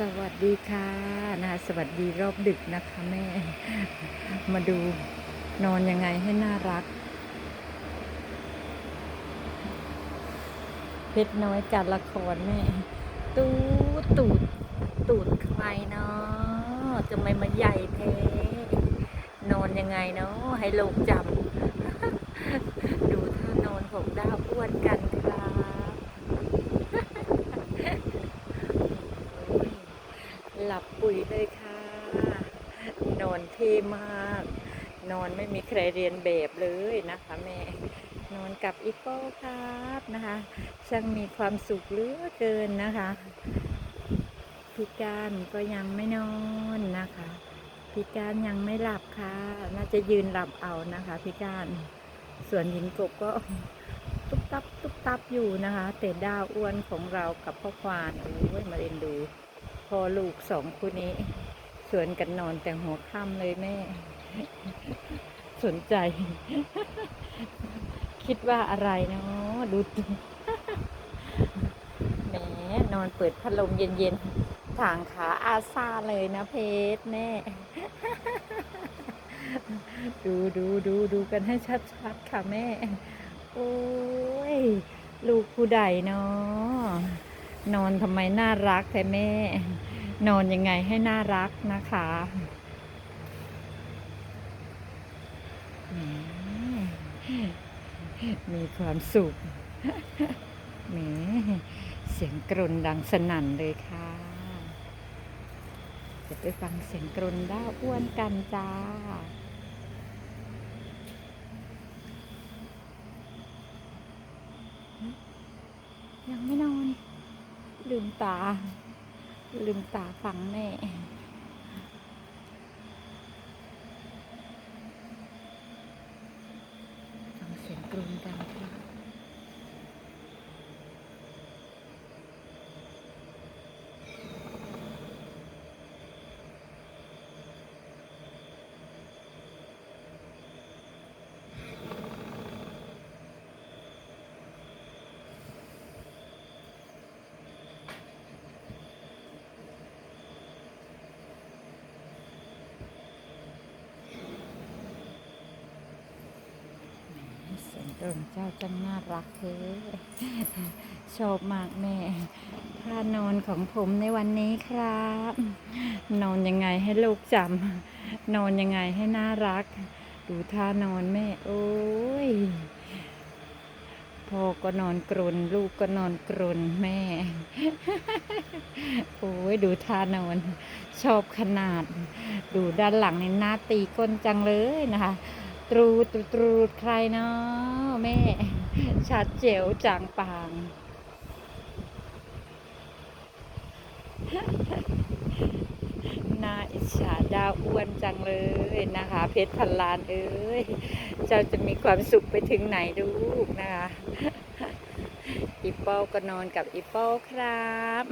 สวัสดีค่ะนะคะสวัสดีรอบดึกนะคะแม่ มาดูนอนยังไงให้น่ารัก เพชรน้อยการละครแม่ ตูดตูดตูดใครเนาะจะไม่มาใหญ่เทนอนยังไงเนาะให้โลกจำดูท่านอนของดาวอ้วนกันครับ หลับปุ๋ยเลยค่ะ นอนเท่มาก นอนไม่มีใครเรียนแบบเลยนะคะแม่ นอนกับอีโป้ครับนะคะช่างมีความสุขเหลือเกินนะคะพี่การก็ยังไม่นอนนะคะพี่การยังไม่หลับค่ะ น่าจะยืนหลับเอานะคะพี่การส่วนหญิงกบก็ตุ๊บตับตุ๊บตับอยู่นะคะ แต่ดาวอ้วนของเรากับพ่อควานโอ้ยมาเรียนดู อลูกสองคู่นี้ชวนกันนอนแต่หัวค่ำเลยแม่ สนใจ คิดว่าอะไรเนาะดูตัวแหมนอนเปิดพัดลมเย็นๆถางขาอาซาเลยนะเพชรแม่ดูดูดูดูกันให้ชัดๆค่ะแม่ โอ้ย ลูกผู้ใดเนาะนอนทำไมน่ารักแต่แม่ นอนยังไงให้น่ารักนะคะมีความสุขแหมเสียงกรนดังสนั่นเลยค่ะจะไปฟังเสียงกรนด้าอ้วนกันจ้ายังไม่นอน ลืมตา ลืมตาฟังแม่ฟังเสียงกรุนกัน เสียงกรุนเจ้าจังน่ารักเท้ชอบมากแม่ท่านอนของผมในวันนี้ครับ นอนยังไงให้ลูกจำนอนยังไงให้น่ารัก ดูท่านอนแม่ โอ้ยพ่อก็นอนกรนลูกก็นอนกรนแม่ โอ้ยดูท่านอน ชอบขนาด ดูด้านหลังในหน้าตีก้นจังเลยนะคะ รูดตรูดตรูดใครเนาะแม่ชัดเจ๋วจางปางน่าอิจฉาดาวอ้วนจังเลยนะคะ เพชรพันล้านเอ้ย เจ้าจะมีความสุขไปถึงไหนลูกนะคะอีเป้ก็นอนกับอีเป้ครับ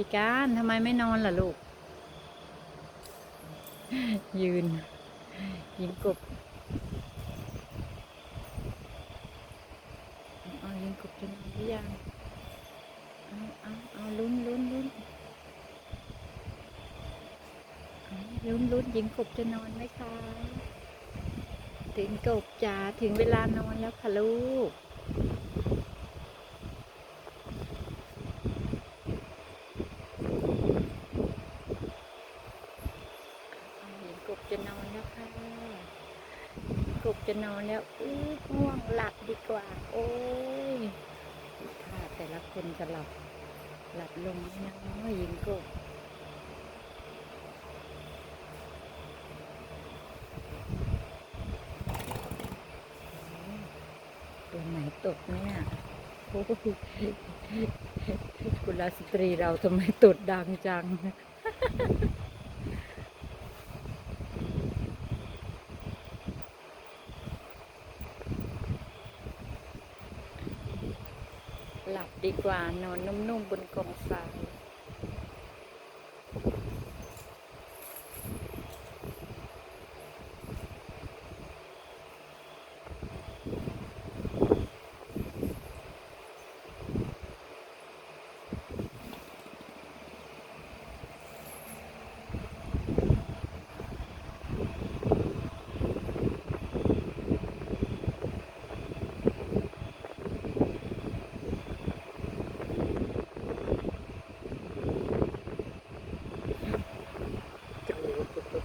พี่การทำไมไม่นอนล่ะลูก ยืน ยิงกบเอายิงกบจะนอนหรือยังเอาเอาเอาลุ้นลุ้นลุ้นลุ้นลุ้นยิงกบจะนอนไหมคะ ถึงกบจ๋าถึงเวลานอนแล้วค่ะลูก เอาหญิงกบ จะนอนแล้วค่ะกบจะนอนแล้วอื้อง่วงหลับดีกว่า โอ้ยถ้าแต่ละคนจะหลับ หลับลงนะหญิงกบตัวไหนตดเนี่ยโอ้ยกุลสตรีเราทำไมตดดังจัง หลับ ดีกว่านอนนุ่มๆบนกองทราย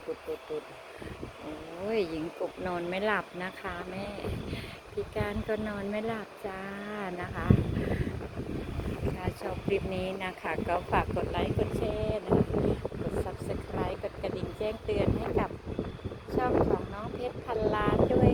ปุดปุดปุดโอ้ยหญิงกบนอนไม่หลับนะคะแม่พิการก็นอนไม่หลับจ้านะคะถ้าชอบคลิปนี้นะคะ ก็ฝากกดไลค์กดแชร์กดซับสไคร b e กดกระดิ่งแจ้งเตือนให้กับช่องของน้องเพชรพันล้านด้วย